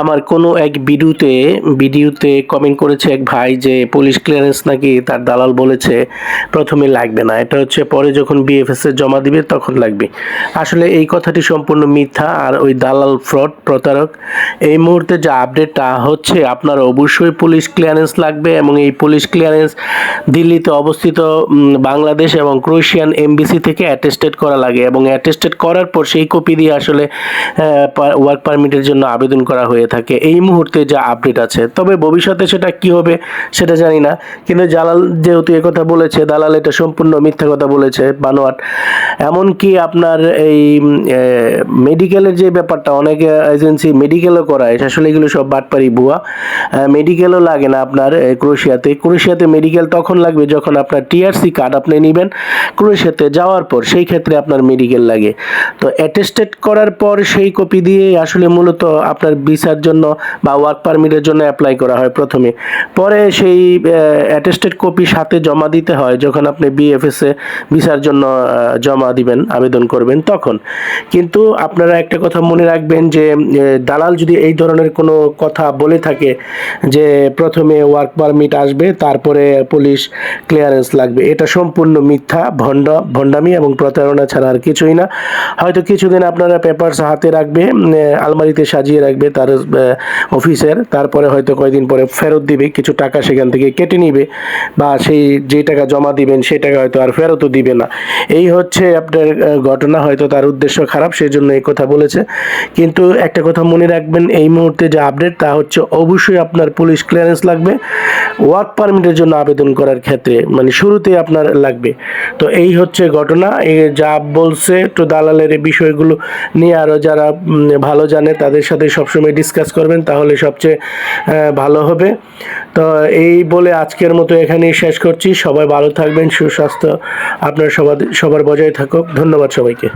আমার কোনো এক ভিডিওতে ভিডিওতে কমেন্ট করেছে এক ভাই যে পুলিশ ক্লিয়ারেন্স নাকি তার দালাল বলেছে, প্রথমে লাগবে না। এটা হচ্ছে পরে যখন বিএফএস এ জমা দিবে তখন লাগবে। আসলে এই কথাটি সম্পূর্ণ মিথ্যা আর ওই দালাল ফ্রড প্রতারক। এই মুহূর্তে যে আপডেটটা হচ্ছে, আপনার অবশ্যই পুলিশ ক্লিয়ারেন্স লাগবে এবং এই পুলিশ ক্লিয়ারেন্স দিল্লিতে অবস্থিত বাংলাদেশ এবং ক্রোয়েশিয়ান এমবিসি থেকে অ্যাটেস্টেড করা লাগে এবং অ্যাটেস্টেড করার পর সেই কপি দিয়ে আসলে ওয়ার্ক পারমিটের জন্য আবেদন করা হয়ে থাকে। এই মুহূর্তে যা আপডেট আছে তবে ভবিষ্যতে সেটা কি হবে সেটা জানি না। কিন্তু জালাল যেহেতু কথা বলেছে দালাল এটা সম্পূর্ণ মিথ্যা কথা বলেছে বানোয়াট। এমনকি আপনার এই মেডিকেলের যে ব্যাপারটা অনেক এজেন্সি মেডিকেলও করায়। আসলে এগুলো সব বাটপারি ভুয়া। মেডিকেলও লাগে না আপনার এ, ক্রোয়েশিয়াতে। ক্রোয়েশিয়াতে মেডিকেল তখন লাগবে যখন আপনার টিআরসি কার্ড আপনি নেবেন। ক্রোয়েশিয়াতে যাওয়ার পর সেই ক্ষেত্রে আপনার মেডিকেল লাগে। তো অ্যাটেস্টেড করার পর সেই কপি দিয়ে আসলে মূলত আপনার ভিসার জন্য বা ওয়ার্ক পারমিটের জন্য অ্যাপ্লাই করা হয় প্রথমে। পরে সেই অ্যাটেস্টেড কপি সাথে জমা দিতে হয়, যখন আপনি বিএফএসে ভিসার জন্য জমা দিবেন, আবেদন করবেন তখন। কিন্তু আপনারা একটা কথা মনে রাখবেন যে দালাল যদি এই ধরনের কোনো কথা বলে থাকে যে, প্রথমে ওয়ার্ক পারমিট আসবে, তারপরে পুলিশ ক্লিয়ারেন্স লাগবে, এটা সম্পূর্ণ মিথ্যা, ভণ্ড, ভণ্ডামি এবং প্রতারণা ছাড়া আর কিছুই না। হয়তো কিছুদিন আপনারা পেপারস হাতে রাখবে আলমারিতে সাজিয়ে রাখবে, তার অফিসের, তারপরে হয়তো কয়দিন পরে ফেরত দিবে, কিছু টাকা সেখান থেকে কেটে নিবে, বা সেই যে টাকা জমা দিবেন, সেই টাকা হয়তো আর ফেরতও দিবে না। এই হচ্ছে আপনার ঘটনা, হয়তো তার উদ্দেশ্য খারাপ সেই জন্য এই কথা বলেছে। কিন্তু একটা কথা মনে রাখবেন, এই মুহূর্তে যে আপডেট তা হচ্ছে অবশ্যই আপনার পুলিশ ক্লিয়ারেন্স লাগবে ওয়ার্ক পারমিটের জন্য আবেদন করার ক্ষেত্রে মানে শুরুতে আপনার লাগবে। তো এই হচ্ছে ঘটনা যা বলছে একটু দালালের বিষয়গুলো নিয়ে আরও যারা ভালো জানে, তাদের সাথে সবসময় ডিসকাস করবেন, তাহলে সবচেয়ে ভালো হবে। তো এই বলে আজকের মতো এখানেই শেষ করছি। সবাই ভালো থাকবেন, সুস্বাস্থ্য। আপনার সবার সবার বজায় থাকুক। ধন্যবাদ সবাইকে।